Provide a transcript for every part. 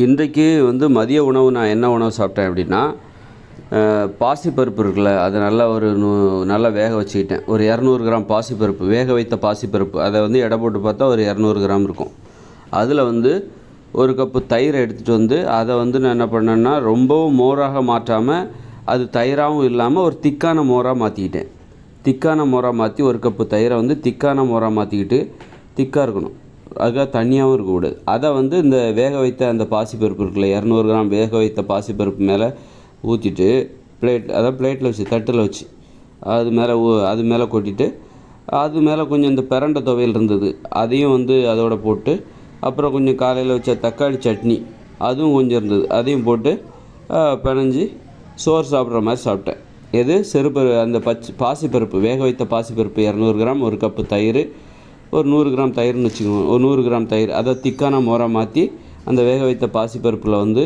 இன்றைக்கு வந்து மதிய உணவு நான் என்ன உணவு சாப்பிட்டேன் அப்படின்னா பாசிப்பருப்பு இருக்குல்ல அதை நல்லா ஒரு நூ நல்லா வேக வச்சுக்கிட்டேன். ஒரு இரநூறு கிராம் பாசிப்பருப்பு வேக வைத்த பாசிப்பருப்பு அதை வந்து எடை போட்டு பார்த்தா ஒரு இரநூறு கிராம் இருக்கும். அதில் வந்து ஒரு கப்பு தயிரை எடுத்துகிட்டு வந்து அதை வந்து நான் என்ன பண்ணேன்னா ரொம்பவும் மோராக மாற்றாமல் அது தயிராகவும் இல்லாமல் ஒரு திக்கான மோராக மாற்றிக்கிட்டேன் திக்கான மோராக மாற்றி ஒரு கப்பு தயிரை வந்து திக்கான மோராக மாற்றிக்கிட்டு திக்காக இருக்கணும். அதுக்காக தண்ணியாகவும் இருக்கக்கூடாது அதை வந்து இந்த வேக வைத்த அந்த பாசிப்பருப்பு இருக்குல்ல இரநூறு கிராம் வேக வைத்த பாசிப்பருப்பு மேலே ஊற்றிட்டு பிளேட் அதாவது பிளேட்டில் வச்சு தட்டில் வச்சு அது மேலே ஊ அது மேலே கொட்டிட்டு அது மேலே கொஞ்சம் இந்த பிரண்டை துவையல் இருந்தது அதையும் வந்து அதோட போட்டு அப்புறம் கொஞ்சம் காலையில் வச்ச தக்காளி சட்னி அதுவும் கொஞ்சம் இருந்தது. அதையும் போட்டு பிணைஞ்சி சோறு சாப்பிட்ற மாதிரி சாப்பிட்டேன். எது? செருப்பரு அந்த பச் பாசிப்பருப்பு வேக வைத்த பாசிப்பருப்பு இரநூறு கிராம் ஒரு கப்பு தயிர் ஒரு நூறு கிராம் தயிர்னு வச்சுக்கோங்க ஒரு நூறு கிராம் தயிர். அதை திக்கான மோரை மாற்றி அந்த வேக வைத்த பாசிப்பருப்பில் வந்து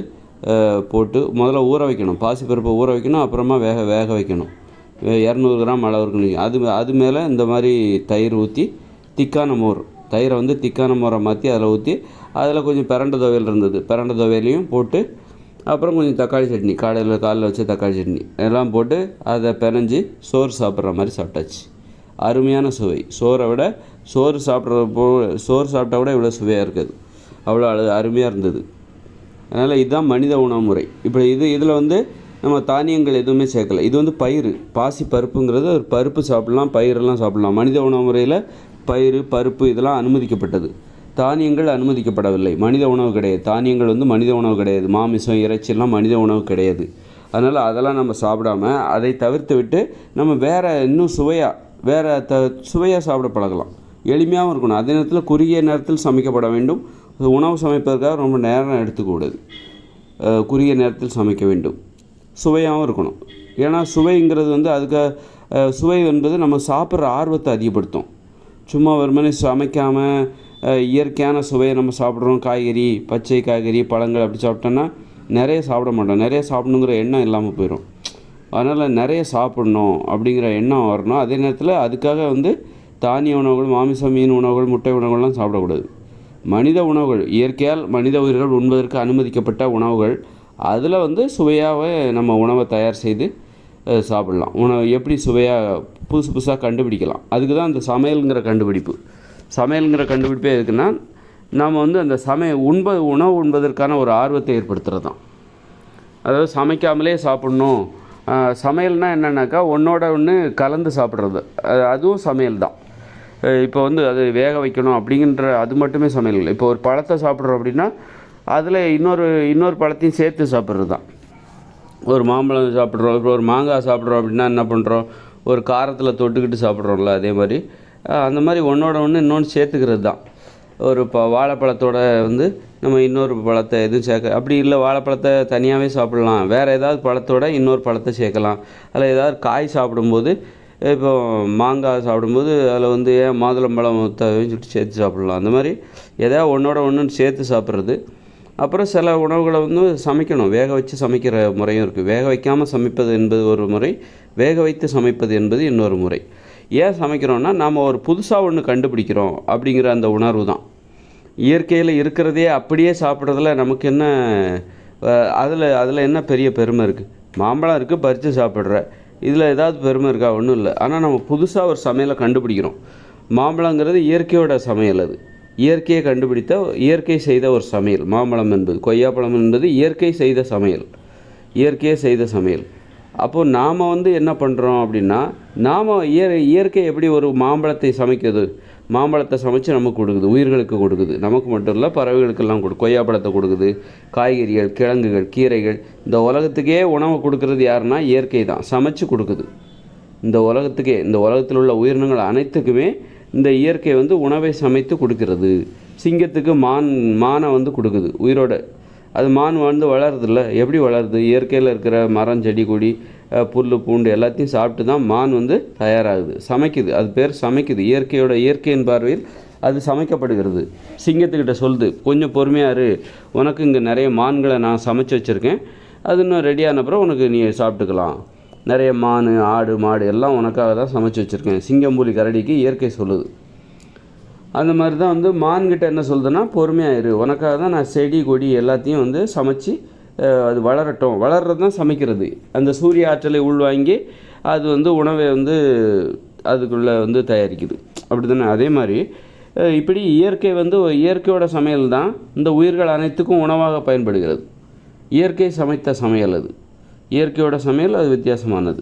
போட்டு முதல்ல ஊற வைக்கணும். பாசிப்பருப்பை ஊற வைக்கணும் அப்புறமா வேக வேக வைக்கணும். இரநூறு கிராம் அளவுக்கு இருக்கணும் அது அது மேலே இந்த மாதிரி தயிர் ஊற்றி திக்கான மோர் தயிரை வந்து திக்கான மோரை மாற்றி அதில் ஊற்றி அதில் கொஞ்சம் பிரண்ட துவையல் இருந்தது. பிரண்ட துவையிலையும் போட்டு அப்புறம் கொஞ்சம் தக்காளி சட்னி காலையில் காலைல வச்ச தக்காளி சட்னி. எல்லாம் போட்டு அதை பிணைஞ்சி சோறு சாப்பிட்ற மாதிரி சாப்பிட்டாச்சு. அருமையான சுவை. சோறை விட சோறு சாப்பிட்றப்போ சோறு சாப்பிட்டா கூட இவ்வளோ சுவையாக இருக்காது. அவ்வளோ அழு அருமையாக இருந்தது. அதனால் இதுதான் மனித உணவு முறை இப்போ இது இதில் வந்து நம்ம தானியங்கள் எதுவுமே சேர்க்கல. இது வந்து பயிர் பாசி பருப்புங்கிறது ஒரு பருப்பு சாப்பிட்லாம் பயிரெல்லாம் சாப்பிட்லாம். மனித உணவு முறையில் பயிர் பருப்பு இதெல்லாம் அனுமதிக்கப்பட்டது. தானியங்கள் அனுமதிக்கப்படவில்லை. மனித உணவு கிடையாது. தானியங்கள் வந்து மனித உணவு கிடையாது. மாமிசம் இறைச்சிலாம் மனித உணவு கிடையாது. அதனால் அதெல்லாம் நம்ம சாப்பிடாம அதை தவிர்த்து விட்டு நம்ம வேறு இன்னும் சுவையாக வேறு த சுவையாக சாப்பிட பழகலாம். எளிமையாகவும் இருக்கணும். அதே நேரத்தில் குறுகிய நேரத்தில் சமைக்கப்பட வேண்டும். உணவு சமைப்பதற்காக ரொம்ப நேரம் எடுத்துக்கூடாது. குறுகிய நேரத்தில் சமைக்க வேண்டும். சுவையாகவும் இருக்கணும். ஏன்னா சுவைங்கிறது வந்து அதுக்கு சுவை என்பது நம்ம சாப்பிட்ற ஆர்வத்தை அதிகப்படுத்தும். சும்மா வெறுமனே சமைக்காமல் இயற்கையான சுவையை நம்ம சாப்பிட்றோம். காய்கறி பச்சை காய்கறி பழங்கள் அப்படி சாப்பிட்டோன்னா நிறைய சாப்பிட மாட்டோம். நிறைய சாப்பிடணுங்கிற எண்ணம் இல்லாமல் போயிடும் அதனால் நிறைய சாப்பிடணும் அப்படிங்கிற எண்ணம் வரணும். அதே நேரத்தில் அதுக்காக வந்து தானிய உணவுகள் மாமிசம் மீன் உணவுகள் முட்டை உணவுகள்லாம் சாப்பிடக்கூடாது. மனித உணவுகள் இயற்கையால் மனித உயிர்கள் உண்பதற்கு அனுமதிக்கப்பட்ட உணவுகள் அதில் வந்து சுவையாகவே நம்ம உணவை தயார் செய்து சாப்பிட்லாம் சாப்பிடலாம். உணவு எப்படி சுவையாக புதுசு புதுசாக கண்டுபிடிக்கலாம். அதுக்கு தான் அந்த சமையலுங்கிற கண்டுபிடிப்பு. சமையலுங்கிற கண்டுபிடிப்பே எதுக்குன்னா நாம் வந்து அந்த சமைய உண்ப உணவு உண்பதற்கான ஒரு ஆர்வத்தை ஏற்படுத்துகிறது தான். அதாவது சமைக்காமலே சாப்பிட்ணும். சமையல்னால் என்னென்னாக்கா ஒன்றோட ஒன்று கலந்து சாப்பிட்றது. அது அதுவும் சமையல் தான். இப்போ வந்து அது வேக வைக்கணும் அப்படிங்கிற அது மட்டுமே சமையல் இல்லை இப்போ ஒரு பழத்தை சாப்பிட்றோம் அப்படின்னா அதில் இன்னொரு இன்னொரு பழத்தையும் சேர்த்து சாப்பிட்றது தான் ஒரு மாம்பழம் சாப்பிட்றோம் இப்போ ஒரு மாங்காய் சாப்பிட்றோம் அப்படின்னா என்ன பண்ணுறோம் ஒரு காரத்தில் தொட்டுக்கிட்டு சாப்பிட்றோம்ல அதே மாதிரி. அந்த மாதிரி ஒன்றோட ஒன்று இன்னொன்று சேர்த்துக்கிறது தான் ஒரு இப்போ வாழைப்பழத்தோட வந்து நம்ம இன்னொரு பழத்தை எதுவும் சேர்க்க அப்படி இல்லை வாழைப்பழத்தை தனியாகவே சாப்பிட்லாம். வேறு ஏதாவது பழத்தோட இன்னொரு பழத்தை சேர்க்கலாம். அதில் ஏதாவது காய் சாப்பிடும்போது இப்போ மாங்காய் சாப்பிடும்போது அதில் வந்து ஏன் மாதுளம்பழம் தேவைன்னு சொல்லிட்டு சேர்த்து சாப்பிடலாம். அந்த மாதிரி எதாவது ஒன்றோட ஒன்று சேர்த்து சாப்பிட்றது. அப்புறம் சில உணவுகளை வந்து சமைக்கணும். வேக வச்சு சமைக்கிற முறையும் இருக்குது வேக வைக்காமல் சமைப்பது என்பது ஒரு முறை வேக வைத்து சமைப்பது என்பது இன்னொரு முறை. ஏன் சமைக்கிறோன்னா நாம் ஒரு புதுசாக ஒன்று கண்டுபிடிக்கிறோம் அப்படிங்கிற அந்த உணர்வு தான். இயற்கையில் இருக்கிறதையே அப்படியே சாப்பிட்றதுல நமக்கு என்ன அதில் அதில் என்ன பெரிய பெருமை இருக்குது மாம்பழம் இருக்குது பறித்து சாப்பிட்ற. இதில் ஏதாவது பெருமை இருக்கா? ஒன்றும் இல்லை. ஆனால் நம்ம புதுசாக ஒரு சமையலை கண்டுபிடிக்கிறோம். மாம்பழங்கிறது இயற்கையோட சமையல் அது. இயற்கையை கண்டுபிடித்த இயற்கை செய்த ஒரு சமையல். மாம்பழம் என்பது கொய்யாப்பழம் என்பது இயற்கை செய்த சமையல். இயற்கையை செய்த சமையல். அப்போது நாம் வந்து என்ன பண்ணுறோம் அப்படின்னா நாம் இயற் இயற்கை எப்படி ஒரு மாம்பழத்தை சமைக்கிறது? மாம்பழத்தை சமைச்சு நமக்கு கொடுக்குது உயிர்களுக்கு கொடுக்குது. நமக்கு மட்டும் இல்லை பறவைகளுக்கெல்லாம் கொடு கொய்யாப்பழத்தை கொடுக்குது காய்கறிகள் கிழங்குகள் கீரைகள். இந்த உலகத்துக்கே உணவு கொடுக்கறது யாருன்னா இயற்கை தான். சமைச்சு கொடுக்குது. இந்த உலகத்துக்கே இந்த உலகத்தில் உள்ள உயிரினங்கள் அனைத்துக்குமே இந்த இயற்கை வந்து உணவை சமைத்து கொடுக்கிறது. சிங்கத்துக்கு மான் மானை வந்து கொடுக்குது. உயிரோட அது மான் வந்து வளருதுல்ல. எப்படி வளருது? இயற்கையில் இருக்கிற மரம் செடி கொடி புல் பூண்டு எல்லாத்தையும் சாப்பிட்டு தான் மான் வந்து தயாராகுது சமைக்குது. அது பேர் சமைக்குது. இயற்கையோட இயற்கையின் பார்வையில் அது சமைக்கப்படுகிறது. சிங்கத்துக்கிட்ட சொல்லுது கொஞ்சம் பொறுமையாக இரு. உனக்கு இங்கே நிறைய மான்களை நான் சமைச்சு வச்சுருக்கேன். அது இன்னும் ரெடியானப்புறம் உனக்கு நீ சாப்பிட்டுக்கலாம். நிறைய மான் ஆடு மாடு எல்லாம் உனக்காக தான் சமைச்சு வச்சுருக்கேன். சிங்கம்பூலி கரடிக்கு இயற்கை சொல்லுது. அந்த மாதிரி தான் வந்து மான்கிட்ட என்ன சொல்லுதுன்னா பொறுமையாக இரு உனக்காக தான் நான் செடி கொடி எல்லாத்தையும் வந்து சமைச்சு அது வளரட்டும். வளர்றது தான் சமைக்கிறது. அந்த சூரிய ஆற்றலை உள்வாங்கி அது வந்து உணவை வந்து அதுக்குள்ளே வந்து தயாரிக்குது. அப்படி தானே அதே மாதிரி இப்படி இயற்கை வந்து இயற்கையோட சமையல் தான் இந்த உயிர்கள் அனைத்துக்கும் உணவாக பயன்படுகிறது. இயற்கை சமைத்த சமையல் அது. இயற்கையோட சமையல் அது வித்தியாசமானது.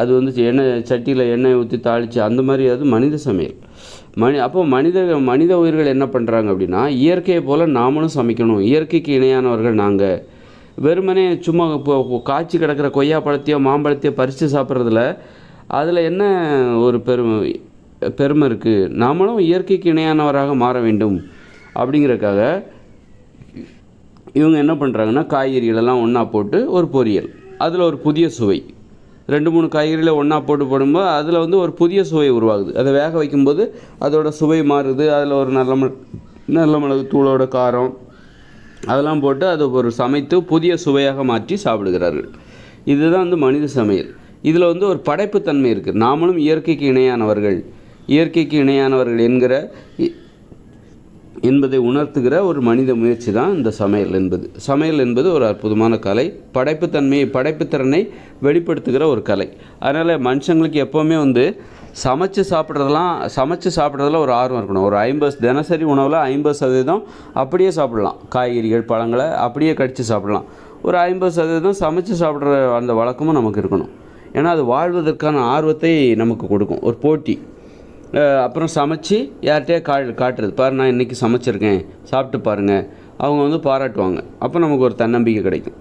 அது வந்து எண்ணெய் சட்டியில் எண்ணெய் ஊற்றி தாளித்து அந்த மாதிரி அது மனித சமையல். மனி அப்போ மனித மனித உயிர்கள் என்ன பண்ணுறாங்க அப்படின்னா இயற்கையை போல் நாமளும் சமைக்கணும். இயற்கைக்கு இணையானவர்கள் நாங்கள் வெறுமனே சும்மா இப்போ காய்ச்சி கிடக்கிற கொய்யா பழத்தையோ மாம்பழத்தையோ பறித்து சாப்பிட்றதுல அதில் என்ன ஒரு பெருமை பெருமை இருக்குது நாமளும் இயற்கைக்கு இணையானவராக மாற வேண்டும். அப்படிங்கிறதுக்காக இவங்க என்ன பண்ணுறாங்கன்னா காய்கறிகளெல்லாம் ஒன்றா போட்டு ஒரு பொரியல். அதில் ஒரு புதிய சுவை. ரெண்டு மூணு காய்கறிகளை ஒன்றா போட்டு போடும்போது அதில் வந்து ஒரு புதிய சுவை உருவாகுது. அதை வேக வைக்கும்போது அதோட சுவை மாறுது. அதில் ஒரு நல்ல மிள நல்ல மிளகு தூளோட காரம் அதெல்லாம் போட்டு அதை ஒரு சமைத்து புதிய சுவையாக மாற்றி சாப்பிடுகிறார்கள். இதுதான் வந்து மனித சமையல். இதில் வந்து ஒரு படைப்புத்தன்மை இருக்குது நாமளும் இயற்கைக்கு இணையானவர்கள். இயற்கைக்கு இணையானவர்கள் என்கிற இ- என்பதை உணர்த்துகிற ஒரு மனித முயற்சி தான் இந்த சமையல் என்பது. சமையல் என்பது ஒரு அற்புதமான கலை. படைப்புத்தன்மையை படைப்புத்திறனை வெளிப்படுத்துகிற ஒரு கலை. அதனால் மனுஷங்களுக்கு எப்போவுமே வந்து சமைச்சு சாப்பிட்றதெல்லாம் சமைச்சு சாப்பிட்றதுல ஒரு ஆர்வம் இருக்கணும். ஒரு ஐம்பது தினசரி உணவில் ஐம்பது சதவீதம் அப்படியே சாப்பிடலாம். காய்கறிகள் பழங்களை அப்படியே கடித்து சாப்பிடலாம். ஒரு ஐம்பது சதவீதம் சமைச்சு சாப்பிட்ற அந்த வழக்கமும் நமக்கு இருக்கணும். ஏன்னா அது வாழ்வதற்கான ஆர்வத்தை நமக்கு கொடுக்கும். ஒரு போட்டி. அப்புறம் சமைச்சு யார்கிட்டயே கா காட்டுறது. பாரு நான் இன்றைக்கி சமைச்சிருக்கேன். சாப்பிட்டு பாருங்கள் அவங்க வந்து பாராட்டுவாங்க. அப்போ நமக்கு ஒரு தன்னம்பிக்கை கிடைக்கும்.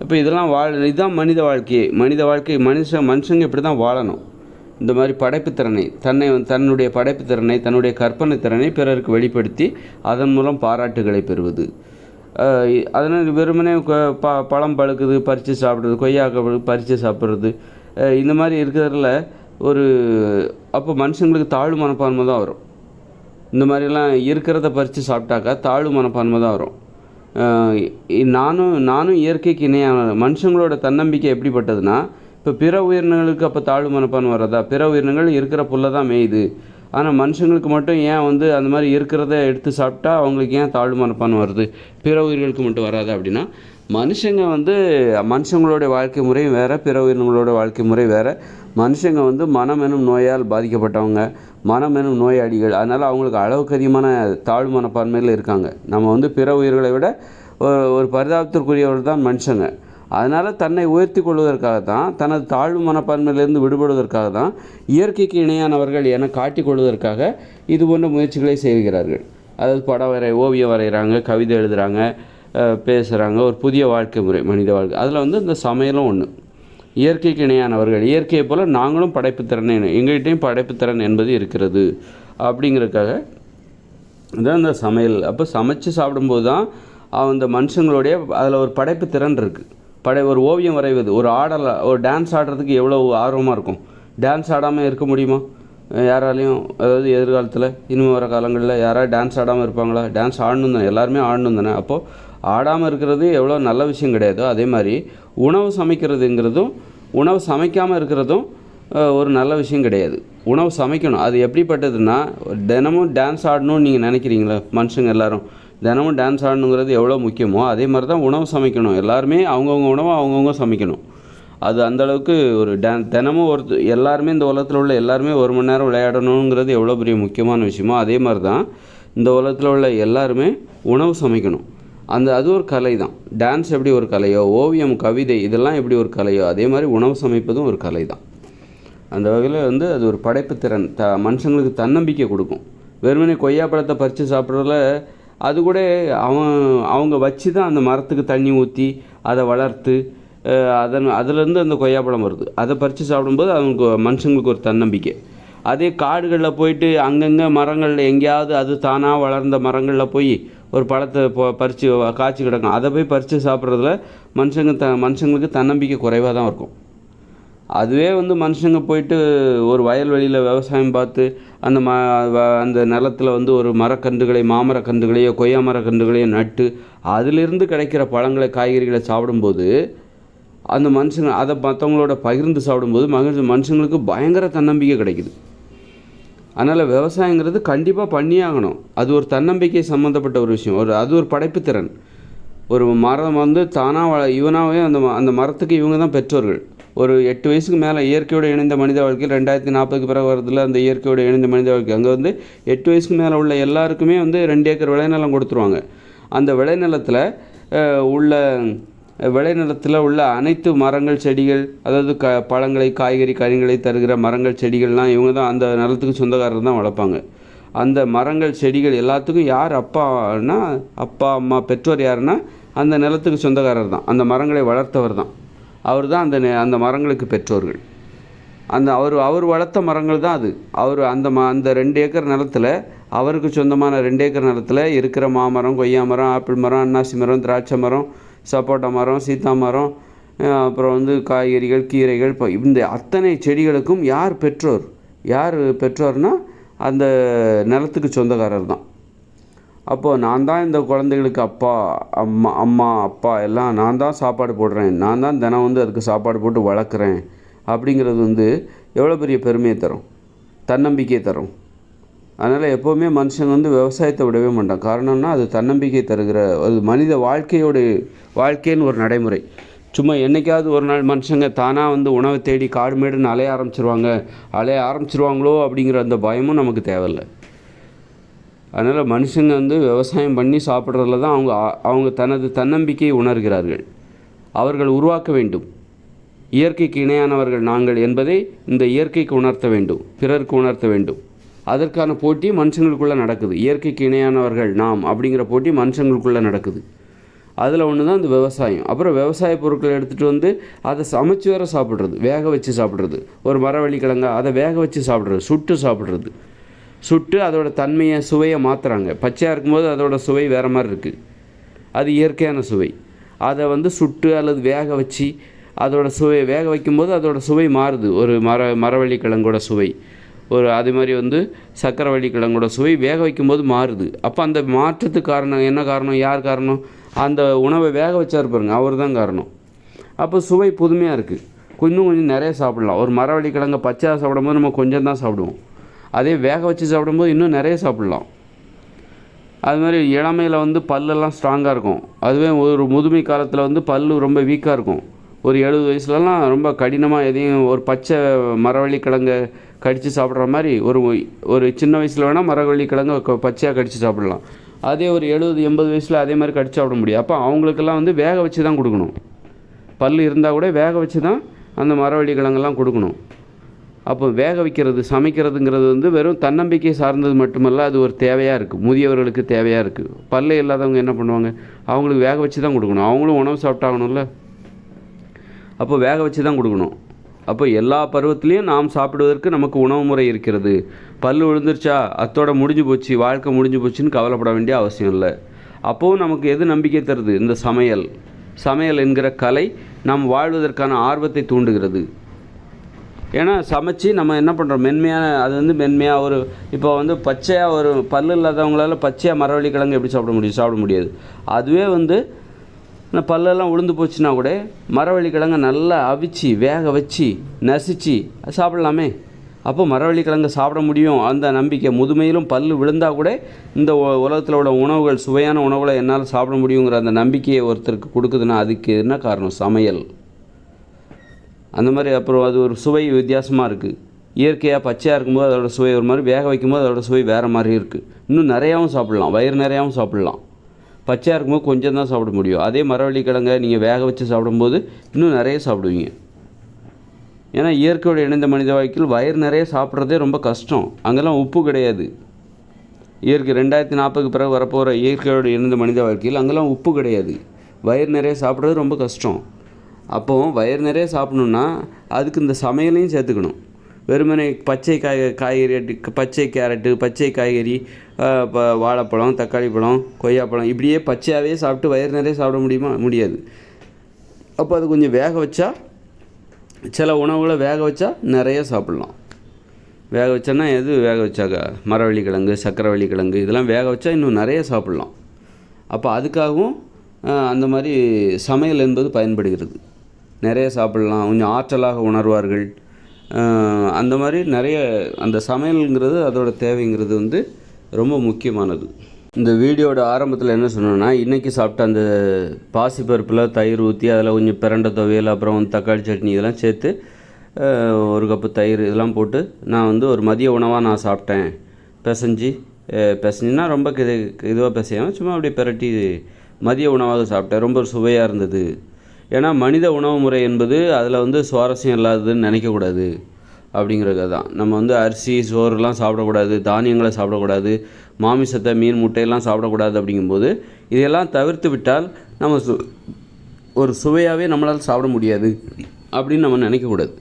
இப்போ இதெல்லாம் வாழ் இதுதான் மனித வாழ்க்கையே மனித வாழ்க்கை மனுஷன் மனுஷங்க இப்படி தான் வாழணும். இந்த மாதிரி படைப்புத்திறனை தன்னை வந்து- தன்னுடைய படைப்புத்திறனை தன்னுடைய கற்பனை திறனை பிறருக்கு வெளிப்படுத்தி அதன் மூலம் பாராட்டுகளை பெறுவது. அதனால் வெறுமனே ப பழம் பழுக்குது பறித்து சாப்பிட்றது கொய்யாக்க பறித்து சாப்பிட்றது. இந்த மாதிரி இருக்கிறதுல ஒரு அப்போ மனுஷங்களுக்கு தாழ்வு மனப்பான்மை தான் வரும். இந்த மாதிரிலாம் இருக்கிறத பறித்து சாப்பிட்டாக்கா தாழ்வு மனப்பான்மை தான் வரும். நானும் நானும் இயற்கைக்கு இணையான மனுஷங்களோட தன்னம்பிக்கை எப்படிப்பட்டதுன்னா இப்போ பிற உயிரினங்களுக்கு அப்போ தாழ்வு மனப்பான்மை வர்றதா? பிற உயிரினங்கள் இருக்கிற புல்லை தான் மேயுது. ஆனால் மனுஷங்களுக்கு மட்டும் ஏன் வந்து அந்த மாதிரி இருக்கிறத எடுத்து சாப்பிட்டா அவங்களுக்கு ஏன் தாழ்வு மனப்பான் வருது? பிற உயிர்களுக்கு மட்டும் வராது அப்படின்னா மனுஷங்க வந்து மனுஷங்களோட வாழ்க்கை முறை வேறு பிற உயிரினங்களோட வாழ்க்கை முறை வேறு. மனுஷங்க வந்து மனம் எனும் நோயால் பாதிக்கப்பட்டவங்க மனம் எனும் நோயாளிகள். அதனால் அவங்களுக்கு அளவுக்கு அதிகமான தாழ்வு மனப்பான்மையில் இருக்காங்க. நம்ம வந்து பிற உயிர்களை விட ஒரு ஒரு பரிதாபத்திற்குரியவர் தான் மனுஷங்க. அதனால் தன்னை உயர்த்தி கொள்வதற்காக தான் தனது தாழ்வு மனப்பான்மையிலிருந்து விடுபடுவதற்காக தான் இயற்கைக்கு இணையானவர்கள் என காட்டி கொள்வதற்காக இது போன்ற முயற்சிகளை செய்கிறார்கள். அதாவது படம் வரை ஓவியம் வரைகிறாங்க கவிதை எழுதுகிறாங்க பேசுகிறாங்க ஒரு புதிய வாழ்க்கை முறை மனித வாழ்க்கை. அதில் வந்து இந்த சமையலும் ஒன்று இயற்கைக்கு இணையானவர்கள் இயற்கையை போல் நாங்களும் படைப்புத்திறன் எங்கள்கிட்டையும் படைப்புத்திறன் என்பது இருக்கிறது அப்படிங்கிறதுக்காக இதான் இந்த சமையல். அப்போ சமைச்சு சாப்பிடும்போது தான் அந்த மனுஷங்களுடைய அதில் ஒரு படைப்பு திறன் இருக்குது படை ஒரு ஓவியம் வரைவது ஒரு ஆடல ஒரு டான்ஸ் ஆடுறதுக்கு எவ்வளோ ஆர்வமாக இருக்கும்? டான்ஸ் ஆடாமல் இருக்க முடியுமா? யாராலையும் அதாவது எதிர்காலத்தில் இனிமே வர காலங்களில் யாராவது டான்ஸ் ஆடாமல் இருப்பாங்களா? டான்ஸ் ஆடணும் தானே எல்லாருமே ஆடணும் தானே? அப்போது ஆடாமல் இருக்கிறது எவ்வளோ நல்ல விஷயம் கிடையாதோ அதே மாதிரி உணவு சமைக்கிறதுங்கிறதும் உணவு சமைக்காமல் இருக்கிறதும் ஒரு நல்ல விஷயம் கிடையாது. உணவு சமைக்கணும். அது எப்படிப்பட்டதுன்னா தினமும் டான்ஸ் ஆடணும்னு நீங்கள் நினைக்கிறீங்களா? மனுஷங்க எல்லாரும். தினமும் டான்ஸ் ஆடணுங்கிறது எவ்வளோ முக்கியமோ அதே மாதிரி தான் உணவு சமைக்கணும். எல்லாருமே அவங்கவுங்க உணவை அவங்கவுங்க சமைக்கணும். அது அந்தளவுக்கு ஒரு டான் தினமும் ஒரு எல்லாருமே இந்த உலகத்தில் உள்ள எல்லாருமே ஒரு மணி நேரம் விளையாடணுங்கிறது எவ்வளோ பெரிய முக்கியமான விஷயமோ அதே மாதிரி தான் இந்த உலகத்தில் உள்ள எல்லாருமே உணவு சமைக்கணும். அந்த அது ஒரு கலை தான் டான்ஸ் எப்படி ஒரு கலையோ ஓவியம் கவிதை இதெல்லாம் எப்படி ஒரு கலையோ அதே மாதிரி உணவு சமைப்பதும் ஒரு கலை தான் அந்த வகையில் வந்து அது ஒரு படைப்பு திறன் த மனுஷங்களுக்கு தன்னம்பிக்கை கொடுக்கும். வெறுமனே கொய்யாப்பழத்தை பறித்து சாப்பிட்றதுல அது கூட அவன் அவங்க வச்சு தான் அந்த மரத்துக்கு தண்ணி ஊற்றி அதை வளர்த்து அதன் அதுலேருந்து அந்த கொய்யாப்பழம் வருது. அதை பறித்து சாப்பிடும்போது அவனுக்கு மனுஷங்களுக்கு ஒரு தன்னம்பிக்கை. அதே காடுகளில் போயிட்டு அங்கங்கே மரங்களில் எங்கேயாவது அது தானாக வளர்ந்த மரங்களில் போய் ஒரு பழத்தை பொ பறித்து காய்ச்சி கிடக்கும். அதை போய் பறித்து சாப்பிட்றதுல மனுஷங்க த மனுஷங்களுக்கு தன்னம்பிக்கை குறைவாக தான் இருக்கும். அதுவே வந்து மனுஷங்க போயிட்டு ஒரு வயல்வெளியில் விவசாயம் பார்த்து அந்த ம அந்த நிலத்துல வந்து ஒரு மரக்கன்றுகளை மாமரக்கன்றுகளையோ கொய்யா மரக்கன்றுகளையோ நட்டு அதிலிருந்து கிடைக்கிற பழங்களை காய்கறிகளை சாப்பிடும்போது அந்த மனுஷங்க அதை மற்றவங்களோட பகிர்ந்து சாப்பிடும்போது மகிழ்ச்சி மனுஷங்களுக்கு பயங்கர தன்னம்பிக்கை கிடைக்குது. அதனால் விவசாயங்கிறது கண்டிப்பாக பண்ணியே ஆகணும். அது ஒரு தன்னம்பிக்கை சம்மந்தப்பட்ட ஒரு விஷயம். ஒரு அது ஒரு படைப்புத்திறன் ஒரு மரம் வந்து தானாக வள இவனாகவே அந்த ம- அந்த மரத்துக்கு இவங்க தான் பெற்றோர்கள். ஒரு எட்டு வயசுக்கு மேலே இயற்கையோடு இணைந்த மனித வாழ்க்கையில் ரெண்டாயிரத்தி நாற்பதுக்கு பிறகு வரதில் அந்த இயற்கையோடு இணைந்த மனித வாழ்க்கை. அங்கே வந்து எட்டு வயசுக்கு மேலே உள்ள எல்லாருக்குமே வந்து ரெண்டு ஏக்கர் விளைநிலம் கொடுத்துருவாங்க. அந்த விளைநிலத்தில் உள்ள விளைநிலத்தில் உள்ள அனைத்து மரங்கள் செடிகள் அதாவது க பழங்களை காய்கறி கனிகளை தருகிற மரங்கள் செடிகள்லாம் இவங்க தான் அந்த நிலத்துக்கு சொந்தக்காரர் தான் வளர்ப்பாங்க. அந்த மரங்கள் செடிகள் எல்லாத்துக்கும் யார் அப்பான்னா அப்பா அம்மா பெற்றோர் யாருன்னா அந்த நிலத்துக்கு சொந்தக்காரர் தான். அந்த மரங்களை வளர்த்தவர் தான். அவர் தான் அந்த நெ- அந்த மரங்களுக்கு பெற்றோர்கள். அந்த அவர் அவர் வளர்த்த மரங்கள் தான் அது. அவர் அந்த ம அந்த ரெண்டு ஏக்கர் நிலத்துல அவருக்கு சொந்தமான ரெண்டு ஏக்கர் நிலத்தில் இருக்கிற மாமரம் கொய்யா மரம் ஆப்பிள் மரம் அன்னாசி மரம் திராட்சை மரம் சப்போட்டா மரம் சீத்தா மரம் அப்புறம் வந்து காய்கறிகள் கீரைகள் இப்போ இந்த அத்தனை செடிகளுக்கும் யார் பெற்றோர்? யார் பெற்றோர்னால் அந்த நிலத்துக்கு சொந்தக்காரர் தான் அப்போது நான் தான் இந்த குழந்தைகளுக்கு அப்பா அம்மா அம்மா அப்பா எல்லாம் நான் தான் சாப்பாடு போடுறேன். நான் தான் தினம் வந்து அதுக்கு சாப்பாடு போட்டு வளர்க்குறேன். அப்படிங்கிறது வந்து எவ்வளோ பெரிய பெருமையை தரும்? தன்னம்பிக்கையை தரும். அதனால் எப்போவுமே மனுஷங்க வந்து விவசாயத்தை விடவே மாட்டான். காரணம்னா அது தன்னம்பிக்கை தருகிற அது மனித வாழ்க்கையோட வாழ்க்கைன்னு ஒரு நடைமுறை. சும்மா என்னைக்காவது ஒரு நாள் மனுஷங்க தானாக வந்து உணவை தேடி காடு மேடுன்னு அலைய ஆரம்பிச்சிருவாங்க. அலைய ஆரம்பிச்சிருவாங்களோ அப்படிங்கிற அந்த பயமும் நமக்கு தேவையில்லை. அதனால் மனுஷங்க வந்து விவசாயம் பண்ணி சாப்பிட்றதுல தான் அவங்க அவங்க தனது தன்னம்பிக்கையை உணர்கிறார்கள். அவர்கள் உருவாக்க வேண்டும். இயற்கைக்கு இணையானவர்கள் நாங்கள் என்பதை இந்த இயற்கைக்கு உணர்த்த வேண்டும். பிறருக்கு உணர்த்த வேண்டும். அதற்கான போட்டி மனுஷங்களுக்குள்ளே நடக்குது. இயற்கைக்கு இணையானவர்கள் நாம் அப்படிங்கிற போட்டி மனுஷங்களுக்குள்ளே நடக்குது. அதில் ஒன்று தான் இந்த விவசாயம். அப்புறம் விவசாய பொருட்களை எடுத்துகிட்டு வந்து அதை சமைச்சு வேற சாப்பிட்றது. வேக வச்சு சாப்பிட்றது. ஒரு மரவள்ளி கிழங்கா அதை வேக வச்சு சாப்பிட்றது. சுட்டு சாப்பிட்றது. சுட்டு அதோட தன்மையை சுவையை மாற்றுறாங்க பச்சையாக இருக்கும்போது அதோட சுவை வேறு மாதிரி இருக்குது அது இயற்கையான சுவை. அதை வந்து சுட்டு அல்லது வேக வச்சு அதோட சுவையை வேக வைக்கும்போது அதோட சுவை மாறுது. ஒரு மர மரவள்ளி கிழங்கோட சுவை ஒரு அதே மாதிரி வந்து சக்கரவள்ளி கிழங்கோட சுவை வேக வைக்கும்போது மாறுது. அப்போ அந்த மாற்றத்துக்கு காரணம் என்ன காரணம் யார் காரணம்? அந்த உணவை வேக வச்சார் பாருங்க அவர் தான் காரணம். அப்போ சுவை புதுமையாக இருக்குது கொஞ்சம் கொஞ்சம் நிறைய சாப்பிடலாம். ஒரு மரவள்ளி கிழங்க பச்சையாக சாப்பிடும்போது நம்ம கொஞ்சம் தான் சாப்பிடுவோம். அதே வேக வச்சு சாப்பிடும்போது இன்னும் நிறைய சாப்பிட்லாம். அது மாதிரி இளமையில் வந்து பல்லெல்லாம் ஸ்ட்ராங்காக இருக்கும். அதுவே ஒரு முதுமை காலத்தில் வந்து பல்லு ரொம்ப வீக்காக இருக்கும். ஒரு எழுபது வயசுலலாம் ரொம்ப கடினமாக எதையும் ஒரு பச்சை மரவள்ளி கிழங்கு கடித்து சாப்பிட்ற மாதிரி ஒரு ஒரு சின்ன வயசில் வேணால் மரவள்ளி கிழங்க பச்சையாக கடித்து சாப்பிடலாம். அதே ஒரு எழுபது எண்பது வயசில் அதே மாதிரி கடிச்சு சாப்பிட முடியும். அப்போ அவங்களுக்கெல்லாம் வந்து வேக வச்சு தான் கொடுக்கணும். பல் இருந்தால் கூட வேக வச்சு தான் அந்த மரவள்ளி கிழங்கெல்லாம் கொடுக்கணும். அப்போ வேக வைக்கிறது சமைக்கிறதுங்கிறது வந்து வெறும் தன்னம்பிக்கை சார்ந்தது மட்டுமல்ல அது ஒரு தேவையாக இருக்குது முதியவர்களுக்கு தேவையாக இருக்குது பல்ல இல்லாதவங்க என்ன பண்ணுவாங்க? அவங்களுக்கு வேக வச்சு தான் கொடுக்கணும். அவங்களும் உணவு சாப்பிட்டாகணும்ல அப்போ வேக வச்சு தான் கொடுக்கணும். அப்போ எல்லா பருவத்திலையும் நாம் சாப்பிடுவதற்கு நமக்கு உணவு முறை இருக்கிறது. பல் விழுந்துருச்சா? அத்தோட முடிஞ்சு போச்சு. வாழ்க்கை முடிஞ்சு போச்சுன்னு கவலைப்பட வேண்டிய அவசியம் இல்லை. அப்போவும் நமக்கு எது நம்பிக்கை தருது? இந்த சமையல். சமையல் என்கிற கலை நாம் வாழ்வதற்கான ஆர்வத்தை தூண்டுகிறது. ஏன்னா சமைச்சு நம்ம என்ன பண்ணுறோம் மென்மையான அது வந்து மென்மையாக ஒரு இப்போ வந்து பச்சையாக ஒரு பல்லு இல்லாதவங்களால பச்சையாக மரவள்ளி கிழங்கு எப்படி சாப்பிட முடியும்? சாப்பிட முடியாது. அதுவே வந்து இந்த பல்லெல்லாம் உளுந்து போச்சுன்னா கூட மரவள்ளி கிழங்க நல்லா அவிச்சு வேக வச்சு நசிச்சு சாப்பிட்லாமே. அப்போ மரவள்ளி கிழங்கு சாப்பிட முடியும். அந்த நம்பிக்கை. முதுமையிலும் பல் விழுந்தால் கூட இந்த உலகத்தில் உள்ள உணவுகள் சுவையான உணவுகளை என்னால் சாப்பிட முடியுங்கிற அந்த நம்பிக்கையை ஒருத்தருக்கு கொடுக்குதுன்னா அதுக்கு என்ன காரணம்? சமையல். அந்த மாதிரி அப்புறம் அது ஒரு சுவை வித்தியாசமாக இருக்குது இயற்கையாக பச்சையாக இருக்கும்போது அதோட சுவை ஒரு மாதிரி வேக வைக்கும்போது அதோட சுவை வேறு மாதிரி இருக்குது இன்னும் நிறையாவும் சாப்பிட்லாம் வயிறு நிறையாவும் சாப்பிட்லாம். பச்சையாக இருக்கும்போது கொஞ்சம் தான் சாப்பிட முடியும். அதே மரவள்ளி கிழங்க நீங்கள் வேக வச்சு சாப்பிடும்போது இன்னும் நிறைய சாப்பிடுவீங்க. ஏன்னா இயற்கையோடு இணைந்த மனித வாழ்க்கையில் வயிறு நிறைய சாப்பிட்றதே ரொம்ப கஷ்டம். அங்கெல்லாம் உப்பு கிடையாது. இயற்கை ரெண்டாயிரத்தி நாற்பதுக்கு பிறகு வரப்போகிற இயற்கையோடு இணைந்த மனித வாழ்க்கையில் அங்கெல்லாம் உப்பு கிடையாது. வயிறு நிறைய சாப்பிட்றது ரொம்ப கஷ்டம். அப்போ வயிறு நிறைய சாப்பிடணுன்னா அதுக்கு இந்த சமையலையும் சேர்த்துக்கணும். வெறுமனே பச்சை காய் காய்கறி அடி- பச்சை கேரட்டு பச்சை காய்கறி இப்போ வாழைப்பழம் தக்காளி பழம் கொய்யாப்பழம் இப்படியே பச்சையாகவே சாப்பிட்டு வயிறு நிறைய சாப்பிட முடியுமா? முடியாது. அப்போ அது கொஞ்சம் வேக வச்சா சில உணவுகளை வேக வச்சா நிறைய சாப்பிட்லாம். வேக வச்சோன்னா எது வேக வச்சாக்கா? மரவள்ளி கிழங்கு சக்கரவள்ளி கிழங்கு இதெல்லாம் வேக வச்சா இன்னும் நிறைய சாப்பிட்லாம். அப்போ அதுக்காகவும் அந்த மாதிரி சமையல் என்பது பயன்படுகிறது. நிறைய சாப்பிட்லாம். கொஞ்சம் ஆற்றலாக உணர்வார்கள். அந்த மாதிரி நிறைய அந்த சமையலுங்கிறது அதோட தேவைங்கிறது வந்து ரொம்ப முக்கியமானது. இந்த வீடியோட ஆரம்பத்தில் என்ன சொன்னேன்னா இன்றைக்கி சாப்பிட்ட அந்த பாசிப்பருப்பில் தயிர் ஊற்றி அதில் கொஞ்சம் பிரண்டை துவையல் அப்புறம் தக்காளி சட்னி இதெல்லாம் சேர்த்து ஒரு கப்பு தயிர் இதெல்லாம் போட்டு நான் வந்து ஒரு மதிய உணவாக நான் சாப்பிட்டேன். பிசைஞ்சு அஹ், பிசைஞ்சுன்னா ரொம்ப இது இதுவாக பிசையாமல் சும்மா அப்படியே பிரட்டி மதிய உணவாக சாப்பிட்டேன். ரொம்ப சுவையாக இருந்தது. ஏன்னா மனித உணவு முறை என்பது அதில் வந்து சுவாரஸ்யம் இல்லாததுன்னு நினைக்கக்கூடாது அப்படிங்கிறது தான் நம்ம வந்து அரிசி சோறுலாம் சாப்பிடக்கூடாது தானியங்களை சாப்பிடக்கூடாது மாமிசத்தை மீன் முட்டையெல்லாம் சாப்பிடக்கூடாது அப்படிங்கும்போது இதையெல்லாம் தவிர்த்து விட்டால் நம்ம சு ஒரு சுவையாகவே நம்மளால் சாப்பிட முடியாது அப்படின்னு நம்ம நினைக்கக்கூடாது.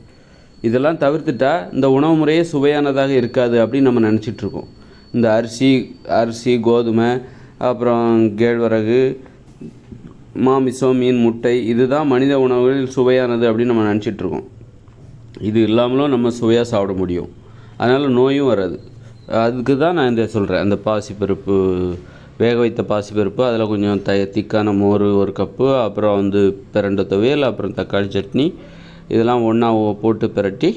இதெல்லாம் தவிர்த்துட்டா இந்த உணவு முறையே சுவையானதாக இருக்காது அப்படின்னு நம்ம நினச்சிட்ருக்கோம் இந்த அரிசி அரிசி கோதுமை அப்புறம் கேழ்வரகு மாமிசம் மீன் முட்டை இதுதான் மனித உணவுகளில் சுவையானது அப்படின்னு நம்ம நினச்சிட்ருக்கோம். இது இல்லாமலும் நம்ம சுவையாக சாப்பிட முடியும். அதனால் நோயும் வராது. அதுக்கு தான் நான் இந்த சொல்கிறேன் அந்த பாசிப்பருப்பு வேக வைத்த பாசிப்பருப்பு அதில் கொஞ்சம் த திக்கான மோர் ஒரு கப்பு அப்புறம் வந்து பிரண்ட துவையல் அப்புறம் தக்காளி சட்னி இதெல்லாம் ஒன்றா போட்டு பிரட்டி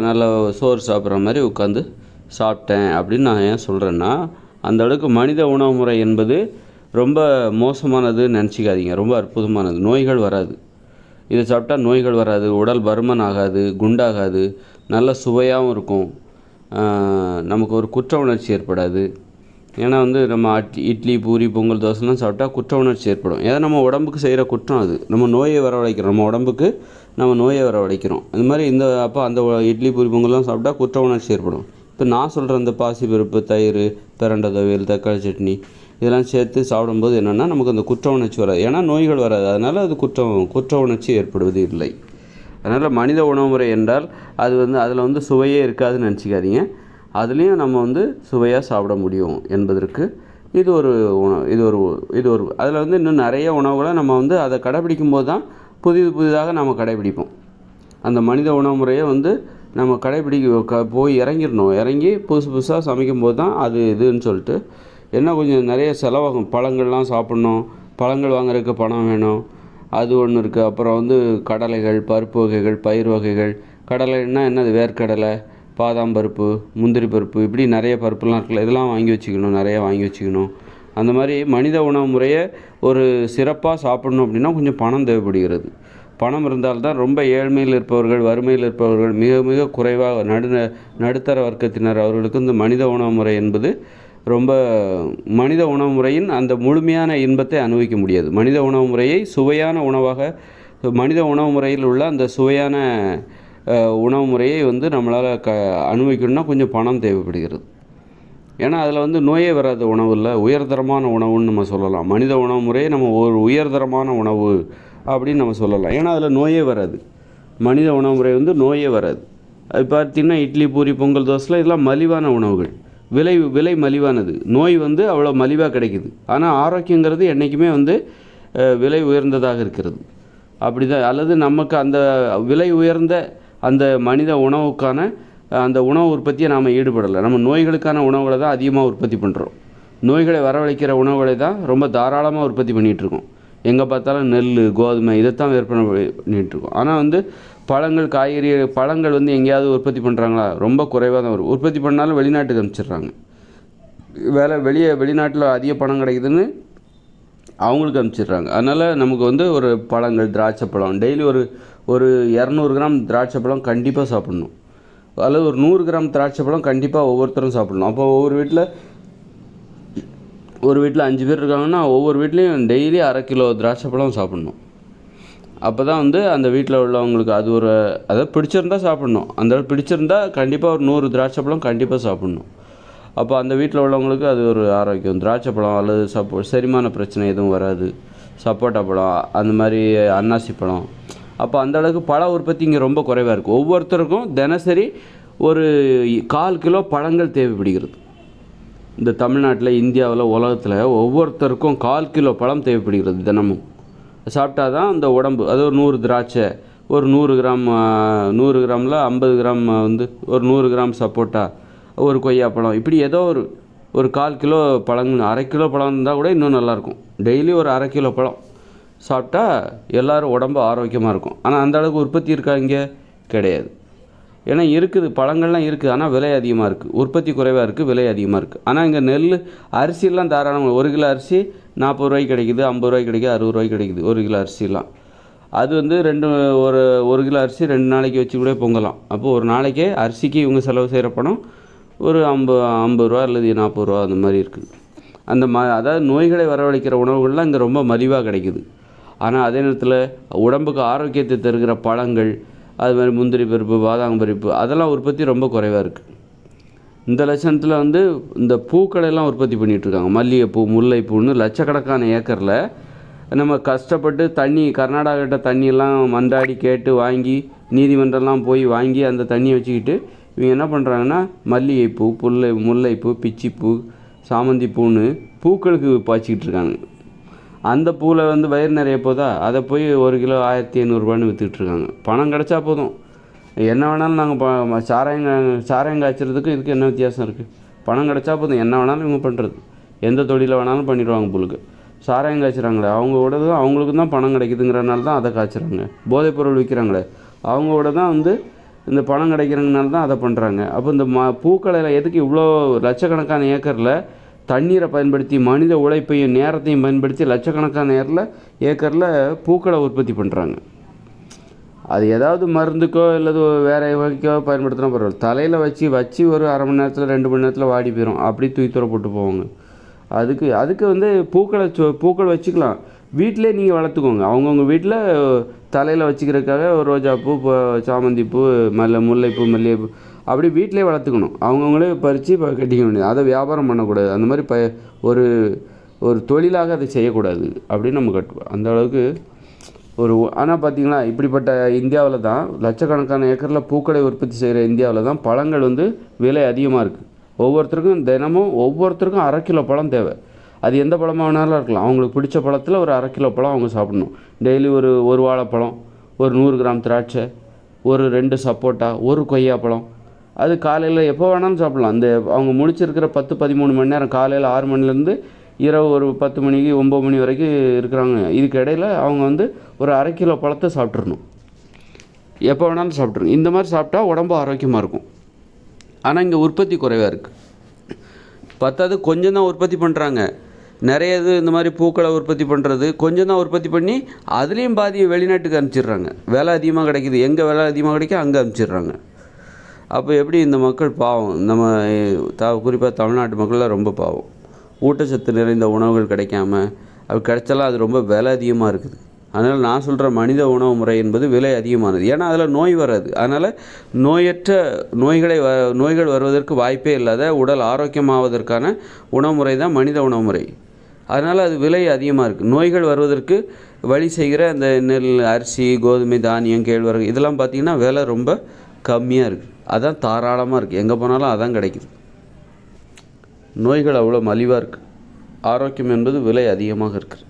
நல்லா சோறு சாப்பிட்ற மாதிரி உட்காந்து சாப்பிட்டேன் அப்படின்னு நான் ஏன் சொல்கிறேன்னா அந்த அளவுக்கு மனித உணவு முறை என்பது ரொம்ப மோசமானதுன்னு நினச்சிக்காதீங்க. ரொம்ப அற்புதமானது. நோய்கள் வராது. இதை சாப்பிட்டா நோய்கள் வராது. உடல் பருமன் ஆகாது குண்டாகாது நல்ல சுவையாகவும் இருக்கும். நமக்கு ஒரு குற்ற உணர்ச்சி ஏற்படாது. ஏன்னா வந்து நம்ம அட் இட்லி பூரி பொங்கல் தோசைலாம் சாப்பிட்டா குற்ற உணர்ச்சி ஏற்படும். ஏன்னா நம்ம உடம்புக்கு செய்கிற குற்றம் அது. நம்ம நோயை வரவழைக்கிறோம். நம்ம உடம்புக்கு நம்ம நோயை வரவழைக்கிறோம். இந்த மாதிரி இந்த அப்போ அந்த இட்லி பூரி பொங்கல்லாம் சாப்பிட்டா குற்ற உணர்ச்சி ஏற்படும். இப்போ நான் சொல்கிற அந்த பாசிப்பருப்பு தயிர் பிரண்டை துவையல் தக்காளி சட்னி இதெல்லாம் சேர்த்து சாப்பிடும்போது என்னென்னா நமக்கு அந்த குற்ற உணர்ச்சி வராது. ஏன்னா நோய்கள் வராது. அதனால் அது குற்றம் குற்ற உணர்ச்சி ஏற்படுவது இல்லை. அதனால் மனித உணவு முறை என்றால் அது வந்து அதில் வந்து சுவையே இருக்காதுன்னு நினச்சிக்காதீங்க. அதுலேயும் நம்ம வந்து சுவையாக சாப்பிட முடியும் என்பதற்கு இது ஒரு உணவு இது ஒரு இது ஒரு அதில் வந்து இன்னும் நிறைய உணவுகளை நம்ம வந்து அதை கடைபிடிக்கும் போது தான் புதிது புதிதாக நம்ம கடைபிடிப்போம். அந்த மனித உணவு முறையை வந்து நம்ம கடைபிடிக்க போய் இறங்கிடணும். இறங்கி புதுசு புதுசாக சமைக்கும் போது தான் அது இதுன்னு சொல்லிட்டு என்ன கொஞ்சம் நிறைய செலவாகும். பழங்கள்லாம் சாப்பிட்ணும். பழங்கள் வாங்குறதுக்கு பணம் வேணும். அது ஒன்று இருக்குது அப்புறம் வந்து கடலைகள் பருப்பு வகைகள் பயிர் வகைகள். கடலைன்னா என்னது? வேர்க்கடலை பாதாம் பருப்பு முந்திரி பருப்பு. இப்படி நிறைய பருப்புலாம் இருக்குல்ல இதெல்லாம் வாங்கி வச்சுக்கணும். நிறைய வாங்கி வச்சுக்கணும். அந்த மாதிரி மனித உணவு முறையை ஒரு சிறப்பாக சாப்பிடணும் அப்படின்னா கொஞ்சம் பணம் தேவைப்படுகிறது. பணம் இருந்தால்தான் ரொம்ப ஏழ்மையில் இருப்பவர்கள் வறுமையில் இருப்பவர்கள் மிக மிக குறைவாக நடு நடுத்தர வர்க்கத்தினர் அவர்களுக்கு இந்த மனித உணவு முறை என்பது ரொம்ப மனித உணவு முறையின் அந்த முழுமையான இன்பத்தை அனுபவிக்க முடியாது. மனித உணவு முறையை சுவையான உணவாக மனித உணவு முறையில் உள்ள அந்த சுவையான உணவு முறையை வந்து நம்மளால் க அனுபவிக்கணும்னா கொஞ்சம் பணம் தேவைப்படுகிறது. ஏன்னா அதில் வந்து நோயே வராத உணவு இல்லை. உயர்தரமான உணவுன்னு நம்ம சொல்லலாம். மனித உணவு முறையை நம்ம ஒரு உயர்தரமான உணவு அப்படின்னு நம்ம சொல்லலாம். ஏன்னா அதில் நோயே வராது. மனித உணவு முறை வந்து நோயே வராது. அது பார்த்திங்கன்னா இட்லி பூரி பொங்கல் தோசைலாம் இதெல்லாம் மலிவான உணவுகள். விலை விலை மலிவானது. நோய் வந்து அவ்வளோ மலிவாக கிடைக்குது. ஆனால் ஆரோக்கியங்கிறது என்றைக்குமே வந்து விலை உயர்ந்ததாக இருக்கிறது. அப்படி தான் அல்லது நமக்கு அந்த விலை உயர்ந்த அந்த மனித உணவுக்கான அந்த உணவு உற்பத்தியை நாம் ஈடுபடலை. நம்ம நோய்களுக்கான உணவுகளை தான் அதிகமாக உற்பத்தி பண்ணுறோம் நோய்களை வரவழைக்கிற உணவுகளை தான் ரொம்ப தாராளமாக உற்பத்தி பண்ணிகிட்டு இருக்கோம். எங்கே பார்த்தாலும் நெல் கோதுமை இதைத்தான் விற்பனை பண்ணிகிட்டு இருக்கோம் ஆனால் வந்து பழங்கள் காய்கறி பழங்கள் வந்து எங்கேயாவது உற்பத்தி பண்ணுறாங்களா ரொம்ப குறைவாக தான் வரும். உற்பத்தி பண்ணாலும் வெளிநாட்டுக்கு அனுப்பிச்சிடுறாங்க. வேலை வெளியே வெளிநாட்டில் அதிக பணம் கிடைக்குதுன்னு அவங்களுக்கு அனுப்பிச்சிடுறாங்க. அதனால் நமக்கு வந்து ஒரு பழங்கள் திராட்சை பழம் டெய்லி ஒரு ஒரு இரநூறு கிராம் திராட்சை பழம் கண்டிப்பாக சாப்பிட்ணும். அல்லது ஒரு நூறு கிராம் திராட்சை பழம் கண்டிப்பாக ஒவ்வொருத்தரும் சாப்பிட்ணும். அப்போ ஒவ்வொரு வீட்டில் ஒரு வீட்டில் அஞ்சு பேர் இருக்காங்கன்னா ஒவ்வொரு வீட்லேயும் டெய்லி அரை கிலோ திராட்சை பழம் சாப்பிட்ணும். அப்போ தான் வந்து அந்த வீட்டில் உள்ளவங்களுக்கு அது ஒரு அதை பிடிச்சிருந்தா சாப்பிட்ணும். அந்த பிடிச்சிருந்தா கண்டிப்பாக ஒரு நூறு திராட்சை பழம் கண்டிப்பாக சாப்பிட்ணும். அப்போ அந்த வீட்டில் உள்ளவங்களுக்கு அது ஒரு ஆரோக்கியம். திராட்சை பழம் அல்லது சப்போ செரிமான பிரச்சனை எதுவும் வராது. சப்போட்டா பழம் அந்த மாதிரி அன்னாசி பழம். அப்போ அந்த அளவுக்கு பழ உற்பத்தி இங்கே ரொம்ப குறைவாக இருக்குது ஒவ்வொருத்தருக்கும் தினசரி ஒரு கால் கிலோ பழங்கள் தேவைப்படுகிறது. இந்த தமிழ்நாட்டில் இந்தியாவில் உலகத்தில் ஒவ்வொருத்தருக்கும் கால் கிலோ பழம் தேவைப்படுகிறது தினமும். சாப்பிட்டா தான் அந்த உடம்பு அது ஒரு நூறு திராட்சை ஒரு நூறு கிராம் நூறு கிராமில் ஐம்பது கிராம் வந்து ஒரு நூறு கிராம் சப்போட்டா ஒரு கொய்யாப்பழம் இப்படி ஏதோ ஒரு ஒரு கால் கிலோ பழங்கள் அரை கிலோ பழம் இருந்தால் கூட இன்னும் நல்லாயிருக்கும் டெய்லி ஒரு அரை கிலோ பழம் சாப்பிட்டா எல்லாரும் உடம்பு ஆரோக்கியமாக இருக்கும். ஆனால் அந்த அளவுக்கு உற்பத்தி இருக்கா இங்கே? கிடையாது. ஏன்னா இருக்குது பழங்கள்லாம் இருக்குது ஆனால் விலை அதிகமாக இருக்குது உற்பத்தி குறைவாக இருக்குது விலை அதிகமாக இருக்குது ஆனால் இங்கே நெல் அரிசியெல்லாம் தாராளமாக ஒரு கிலோ அரிசி நாற்பது ரூபாய்க்கு கிடைக்குது ஐம்பது ரூபாய்க்கு கிடைக்குது அறுபது ரூபாய்க்கு கிடைக்குது ஒரு கிலோ அரிசிலாம் அது வந்து ரெண்டு ஒரு ஒரு கிலோ அரிசி ரெண்டு நாளைக்கு வச்சு கூட பொங்கலாம். அப்போது ஒரு நாளைக்கே அரிசிக்கு இவங்க செலவு செய்கிற பணம் ஒரு ஐம்பது ஐம்பது ரூபா அல்லது நாற்பது ரூபா அந்த மாதிரி இருக்குது அந்த ம அதாவது நோய்களை வரவழைக்கிற உணவுகள்லாம் இங்கே ரொம்ப மலிவாக கிடைக்குது. ஆனால் அதே நேரத்தில் உடம்புக்கு ஆரோக்கியத்தை தருகிற பழங்கள் அது மாதிரி முந்திரி பருப்பு பாதாம் பருப்பு அதெல்லாம் உற்பத்தி ரொம்ப குறைவாக இருக்குது இந்த லட்சணத்தில் வந்து இந்த பூக்களையெல்லாம் உற்பத்தி பண்ணிகிட்ருக்காங்க இருக்காங்க. மல்லிகைப்பூ முல்லைப்பூன்னு லட்சக்கணக்கான ஏக்கரில் நம்ம கஷ்டப்பட்டு தண்ணி கர்நாடகாட்ட தண்ணியெல்லாம் மன்றாடி கேட்டு வாங்கி நீதிமன்றம்லாம் போய் வாங்கி அந்த தண்ணியை வச்சுக்கிட்டு இவங்க என்ன பண்ணுறாங்கன்னா மல்லிகைப்பூ புல்லை முல்லைப்பூ பிச்சிப்பூ சாமந்தி பூன்னு பூக்களுக்கு பாய்ச்சிக்கிட்டு இருக்காங்க. அந்த பூவில் வந்து வயிறு நிறைய போதா? அதை போய் ஒரு கிலோ ஆயிரத்தி ஐநூறுரூபான்னு விற்றுக்கிட்டு இருக்காங்க. பணம் கிடச்சா போதும். என்ன வேணாலும் நாங்கள் ப சாராயம் சாராயம் காய்ச்சறதுக்கு இதுக்கு என்ன வித்தியாசம் இருக்குது பணம் கிடச்சா போதும். என்ன வேணாலும் இவங்க பண்ணுறது எந்த தொழிலை வேணாலும் பண்ணிடுவாங்க புழுக்கு சாராயம் காய்ச்சுறாங்களே அவங்களோட தான் அவங்களுக்கு தான் பணம் கிடைக்குதுங்கிறனால தான் அதை காய்ச்சுறாங்க. போதைப்பொருள் விற்கிறாங்களே அவங்களோட தான் வந்து இந்த பணம் கிடைக்கிறதுனால தான் அதை பண்ணுறாங்க அப்போ இந்த ம பூக்களையில் எதுக்கு இவ்வளோ லட்சக்கணக்கான ஏக்கரில் தண்ணீரை பயன்படுத்தி மனித உழைப்பையும் நேரத்தையும் பயன்படுத்தி லட்சக்கணக்கான நேரில் ஏக்கரில் பூக்களை உற்பத்தி பண்ணுறாங்க அது ஏதாவது மருந்துக்கோ இல்லது வேற வகைக்கோ பயன்படுத்தினா பரவாயில்ல. தலையில் வச்சு வச்சு ஒரு அரை மணி நேரத்தில் ரெண்டு மணி நேரத்தில் வாடி போயிடும் அப்படி தூக்கி தூர போட்டு போவாங்க. அதுக்கு அதுக்கு வந்து பூக்களை சொ- பூக்கள் வச்சுக்கலாம். வீட்டிலே நீங்கள் வளர்த்துக்கோங்க. அவங்கவுங்க வீட்டில் தலையில் வச்சுக்கிறதுக்காக ஒரு ரோஜாப்பூ இப்போ சாமந்தி பூ மல்ல முல்லைப்பூ மல்லிகைப்பூ அப்படி வீட்டிலே வளர்த்துக்கணும். அவங்கவுங்களே பறித்து இப்போ கட்டிக்க வேண்டியது. அதை வியாபாரம் பண்ணக்கூடாது. அந்த மாதிரி ப ஒரு ஒரு தொழிலாக அதை செய்யக்கூடாது அப்படின்னு நம்ம கட்டுவோம் அந்த அளவுக்கு ஒரு ஆனால் பார்த்திங்களா இப்படிப்பட்ட இந்தியாவில் தான் லட்சக்கணக்கான ஏக்கரில் பூக்களை உற்பத்தி செய்கிற இந்தியாவில் தான் பழங்கள் வந்து விலை அதிகமாக இருக்குது ஒவ்வொருத்தருக்கும் தினமும் ஒவ்வொருத்தருக்கும் அரை கிலோ பழம் தேவை. அது எந்த பழமாக வேணாலும் இருக்கலாம். அவங்களுக்கு பிடிச்ச பழத்தில் ஒரு அரை கிலோ பழம் அவங்க சாப்பிடணும். டெய்லி ஒரு ஒரு வாழைப்பழம் ஒரு நூறு கிராம் திராட்சை ஒரு ரெண்டு சப்போட்டா ஒரு கொய்யாப்பழம் அது காலையில் எப்போ வேணாலும் சாப்பிடலாம். அந்த அவங்க முடிச்சிருக்கிற பத்து பதிமூணு மணி நேரம் காலையில் ஆறு மணிலேருந்து இரவு ஒரு பத்து மணிக்கு ஒம்பது மணி வரைக்கும் இருக்கிறாங்க. இதுக்கு இடையில் அவங்க வந்து ஒரு அரை கிலோ பழத்தை சாப்பிட்றணும் எப்போ வேணாலும் சாப்பிட்ருங்க இந்த மாதிரி சாப்பிட்டா உடம்பு ஆரோக்கியமாக இருக்கும். ஆனால் இங்கே உற்பத்தி குறைவாக இருக்குது பத்தாவது கொஞ்சம் தான் உற்பத்தி பண்ணுறாங்க நிறைய இது இந்த மாதிரி பூக்களை உற்பத்தி பண்ணுறது கொஞ்சம் தான் உற்பத்தி பண்ணி அதுலேயும் பாதி வெளிநாட்டுக்கு அனுப்பிச்சிடுறாங்க. விலை அதிகமாக கிடைக்குது. எங்கே விலை அதிகமாக கிடைக்கோ அங்கே அனுப்பிச்சிடுறாங்க. அப்போ எப்படி இந்த மக்கள் பாவம்? நம்ம த குறிப்பாக தமிழ்நாட்டு மக்கள்லாம் ரொம்ப பாவம். ஊட்டச்சத்து நிறைந்த உணவுகள் கிடைக்காம அது கிடைச்சாலும் அது ரொம்ப விலை அதிகமாக இருக்குது. அதனால் நான் சொல்கிற மனித உணவு முறை என்பது விலை அதிகமானது. ஏன்னா அதில் நோய் வராது. அதனால் நோயற்ற நோய்களை வ நோய்கள் வருவதற்கு வாய்ப்பே இல்லாத உடல் ஆரோக்கியமாவதற்கான உணவு முறை தான் மனித உணவு முறை. அதனால் அது விலை அதிகமாக இருக்குது நோய்கள் வருவதற்கு வழி செய்கிற அந்த நெல் அரிசி கோதுமை தானியம் கேழ்வரகு இதெல்லாம் பார்த்திங்கன்னா விலை ரொம்ப கம்மியாக இருக்குது அதான் தாராளமாக இருக்குது எங்கே போனாலும் அதான் கிடைக்குது. நோய்கள் அவ்வளோ மலிவாக இருக்குது ஆரோக்கியம் என்பது விலை அதிகமாக இருக்குது